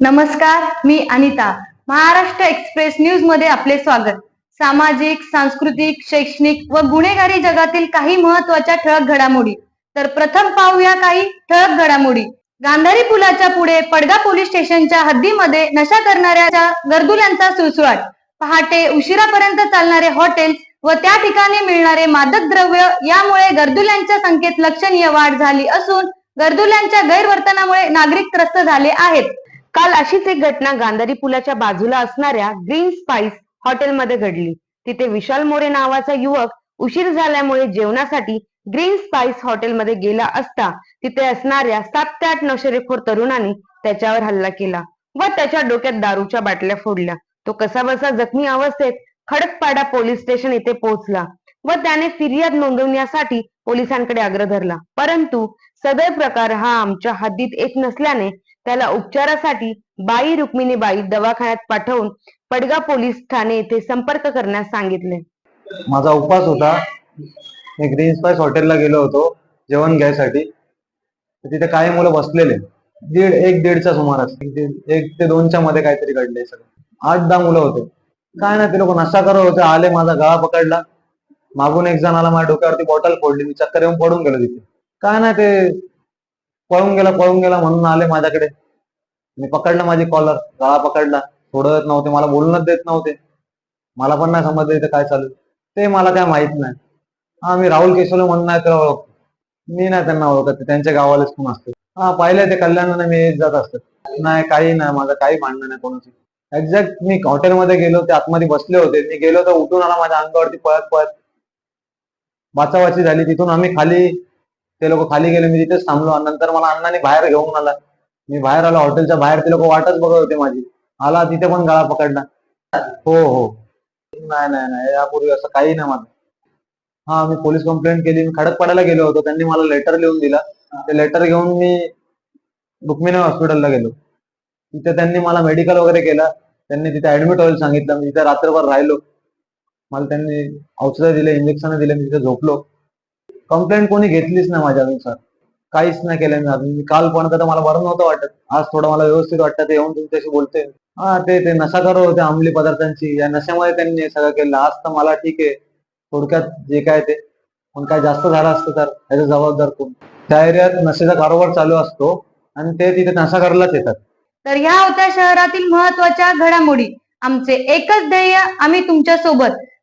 नमस्कार मी अनिता. महाराष्ट्र एक्सप्रेस न्यूजमध्ये आपले स्वागत. सामाजिक सांस्कृतिक शैक्षणिक व गुन्हेगारी जगातील काही महत्त्वाच्या ठळक घडामोडी. तर प्रथम पाहूया काही ठळक घडामोडी. गांधारी पुलाच्या पुढे पडगा पोलीस स्टेशनच्या हद्दीमध्ये नशा करणाऱ्या गर्दुल्यांचा सुळसुळाट. पहाटे उशिरापर्यंत चालणारे हॉटेल्स व त्या ठिकाणी मिळणारे मादक द्रव्य यामुळे गर्दुल्यांच्या संख्येत लक्षणीय वाढ झाली असून गर्दुल्यांच्या गैरवर्तनामुळे नागरिक त्रस्त झाले आहेत. काल अशीच एक घटना गांधारी पुलाच्या बाजूला असणाऱ्या ग्रीन स्पाइस हॉटेलमध्ये घडली. तिथे विशाल मोरे नावाचा युवक उशीर झाल्यामुळे जेवणासाठी ग्रीन स्पाइस हॉटेलमध्ये गेला असता तिथे असणाऱ्या सात ते आठ नशेरेखोर तरुणांनी त्याच्यावर हल्ला केला व त्याच्या डोक्यात दारूच्या बाटल्या फोडल्या. तो कसाबसा जखमी अवस्थेत खडकपाडा पोलीस स्टेशन येथे पोहोचला व त्याने फिर्याद नोंदवण्यासाठी पोलिसांकडे आग्रह धरला. परंतु सदर प्रकार हा आमच्या हद्दीत येत नसल्याने त्याला उपचारासाठी बाई रुक्मिणीबाई दवाखान्यात पाठवून पडगा पोलीस ठाणे येथे संपर्क करण्यास सांगितले. माझा उपवास होता. मी ग्रीन स्पाइस हॉटेलला गेलो होतो जेवण घ्यायसाठी. तर तिथे काही मुलं बसलेले. दीड एक दीडच्या सुमारास. एक दीड- एक ते दोनच्या मध्ये काहीतरी घडले सगळं. आठ दहा मुलं होते. काय ना ते लोक नशा करत होते. आले माझा गळा पकडला. मागून एक जण आला माझ्या डोक्यावरती बॉटल फोडली. मी चक्कर येऊन पडून गेलो तिथे. काय ना ते पळून गेला पळून गेला म्हणून आले माझ्याकडे. मी पकडला माझी कॉलर गळा पकडला. सोडत नव्हते मला बोलणंच देत नव्हते. मला पण नाही समजलं इथे काय चालू आहे. ते मला काय माहीत नाही. हा मी राहुल केशवले म्हणून नाही त्याला ओळखतो. मी नाही त्यांना ओळखत त्यांच्या गावालाच कोण असते? हा पाहिले ते कल्याणाने मी येत जात असतात नाही काही नाही माझं काही भांडणं नाही कोणाची. एक्झॅक्ट मी हॉटेलमध्ये गेलो ते आतमध्ये बसले होते. मी गेलो तर उठून आला माझ्या अंगावरती पळत पळत. वाचावाची झाली तिथून आम्ही खाली ते लोक खाली गेले मी तिथेच थांबलो. आणि नंतर मला अण्णाने बाहेर घेऊन आला. मी बाहेर आलो हॉटेलच्या बाहेर ते लोक वाटच बघत होते माझी. आला तिथे पण गळा पकडला. हो हो. नाही नाही नाही यापूर्वी असं काही नाही माझं हा मी पोलीस कंप्लेंट केली. मी खडकपाड्याला गेलो होतो. त्यांनी मला लेटर लिहून दिला. ते लेटर घेऊन मी रुक्मिणी हॉस्पिटलला गेलो. तिथे त्यांनी मला मेडिकल वगैरे केलं. त्यांनी तिथे ऍडमिट व्हायला सांगितलं. मी तिथे रात्रभर राहिलो. मला त्यांनी औषधं दिले इंजेक्शन दिले. मी तिथे झोपलो. कंप्लेंट कोणी घेतलीच नाही माझ्यानुसार. काहीच नाही केलं मी अजून. मी काल पण तर मला बरं नव्हतं वाटत. आज थोडं मला व्यवस्थित वाटतं ते येऊन तुमच्याशी बोलते हा ते ते नशा करत होते अंमली पदार्थांची. या नशामध्ये त्यांनी सगळं केलं. आज तर मला ठीक आहे. थोडक्यात जे काय ते. पण काय जास्त झालं असतं तर त्याचा जबाबदार कोण? त्या एरियात नशेचा कारोबार चालू असतो आणि ते तिथे नशा करायलाच येतात. तर ह्या होत्या शहरातील महत्त्वाच्या घडामोडी. आमचे एकच ध्येय आम्ही तुमच्यासोबत